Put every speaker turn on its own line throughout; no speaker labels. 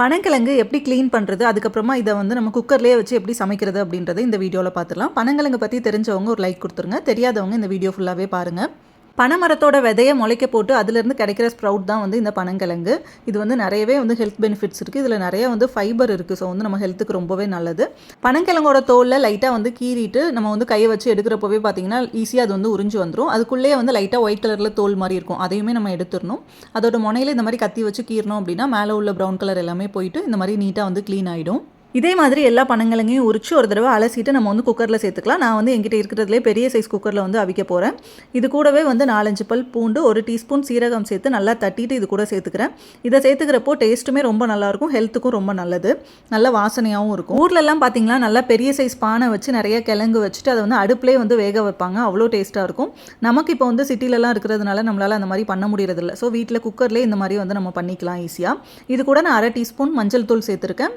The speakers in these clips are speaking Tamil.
பனங்கிழங்கு எப்படி க்ளீன் பண்ணுறது அதுக்கப்புறமா இதை வந்து நம்ம குக்கர்லேயே வச்சு எப்படி சமைக்கிறது அப்படின்றத இந்த வீடியோவில் பார்த்துடலாம். பனங்கிழங்கு பற்றி தெரிஞ்சவங்க ஒரு லைக் கொடுத்துருங்க. தெரியாதவங்க இந்த வீடியோ ஃபுல்லாகவே பாருங்கள் பனைமரத்தோட விதையை முளைக்க போட்டு அதுலேருந்து கிடைக்கிற ஸ்ப்ரவுட் தான் வந்து இந்த பனங்கிழங்கு. இது வந்து நிறையவே வந்து ஹெல்த் பெனிஃபிட்ஸ் இருக்குது இதில் நிறைய வந்து ஃபைபர் இருக்குது ஸோ வந்து நம்ம ஹெல்த்துக்கு ரொம்பவே நல்லது. பனங்கிழங்கோட தோலில் லைட்டாக வந்து கீறிட்டு நம்ம வந்து கையை வச்சு எடுக்கிறப்பவே பார்த்தீங்கன்னா ஈஸியாக அது வந்து உறிஞ்சு வந்துடும் அதுக்குள்ளேயே வந்து லைட்டாக ஒயிட் கலரில் தோல் மாதிரி இருக்கும். அதையுமே நம்ம எடுத்துடணும். அதோட முனையில் இந்த மாதிரி கத்தி வச்சு கீறணும் அப்படின்னா மேலே உள்ள ப்ரௌன் கலர் எல்லாமே போயிட்டு இந்த மாதிரி நீட்டாக வந்து க்ளீன் ஆகிடும் இதே மாதிரி எல்லா பணங்களையும் உரிச்சு ஒரு தடவை அலசிட்டு நம்ம வந்து குக்கரில் சேர்த்துக்கலாம். நான் வந்து எங்கிட்ட இருக்கிறதுலே பெரிய சைஸ் குக்கரில் வந்து அவிக்க போகிறேன் இது கூடவே வந்து நாலஞ்சு பல் பூண்டு ஒரு டீஸ்பூன் சீரகம் சேர்த்து நல்லா தட்டிட்டு இது கூட சேர்த்துக்கிறேன். இதை சேர்த்துக்கிறப்போ டேஸ்ட்டுமே ரொம்ப நல்லாயிருக்கும் ஹெல்த்துக்கும் ரொம்ப நல்லது. நல்ல வாசனையாகவும் இருக்கும். ஊர்லெல்லாம் பார்த்தீங்கன்னா நல்லா பெரிய சைஸ் பானை வச்சு நிறைய கிழங்கு வச்சுட்டு அதை வந்து அடுப்புலேயே வந்து வேக வைப்பாங்க. அவ்வளோ டேஸ்ட்டாக இருக்கும். நமக்கு இப்போ வந்து சிட்டிலலாம் இருக்கிறதுனால நம்மளால் அந்த மாதிரி பண்ண முடியறதில்ல. ஸோ வீட்டில் குக்கர்லேயே இந்த மாதிரி வந்து நம்ம பண்ணிக்கலாம் ஈஸியாக இது கூட நான் அரை டீஸ்பூன் மஞ்சள் தூள் சேர்த்துருக்கேன்.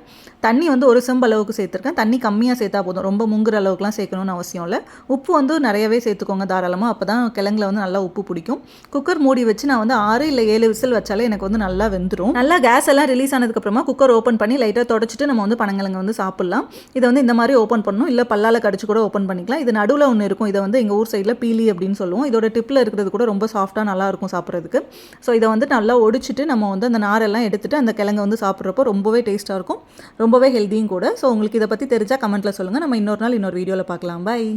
தண்ணி வந்து ஒரு செம்பு அளவுக்கு சேர்த்துருக்கேன். தண்ணி கம்மியாக சேர்த்தா போதும். ரொம்ப முங்குற அளவுக்குலாம் சேர்க்கணும்னு அவசியம் இல்லை. உப்பு வந்து நிறையவே சேர்த்துக்கோங்க தாராளமாக அப்போ தான் கிழங்குல வந்து நல்லா உப்பு பிடிக்கும். குக்கர் மூடி வச்சு நான் வந்து ஆறு இல்லை ஏழு விசில் வச்சாலே எனக்கு வந்து நல்லா வெந்துடும் நல்லா கேஸ் எல்லாம் ரிலீஸ் ஆனதுக்கப்புறமா குக்கர் ஓப்பன் பண்ணி லைட்டாக தொடச்சிட்டு நம்ம வந்து பனங்கிழங்கு வந்து சாப்பிட்லாம். இதை வந்து இந்த மாதிரி ஓப்பன் பண்ணணும். இல்லை பல்லால் கடிச்சு கூட ஓப்பன் பண்ணிக்கலாம். இது நடுவில் ஒன்று இருக்கும். இதை வந்து எங்கள் ஊர் சைடில் பீலி அப்படின்னு சொல்லுவோம். இதோட டிப்பில் இருக்கிறது கூட ரொம்ப சாஃப்டாக நல்லா இருக்கும் சாப்பிட்றதுக்கு. ஸோ இதை வந்து நல்லா ஒடிச்சிட்டு நம்ம வந்து அந்த நாரெல்லாம் எடுத்துட்டு அந்த கிழங்கு வந்து சாப்பிட்றப்போ ரொம்பவே டேஸ்ட்டாக இருக்கும். ரொம்பவே ஹெல்த்தியும் கூட. ஸோ உங்களுக்கு இதை பற்றி தெரிஞ்சால் கமெண்ட்டில் சொல்லுங்கள் நம்ம இன்னொரு நாள் இன்னொரு வீடியோவில் பார்க்கலாம். பாய்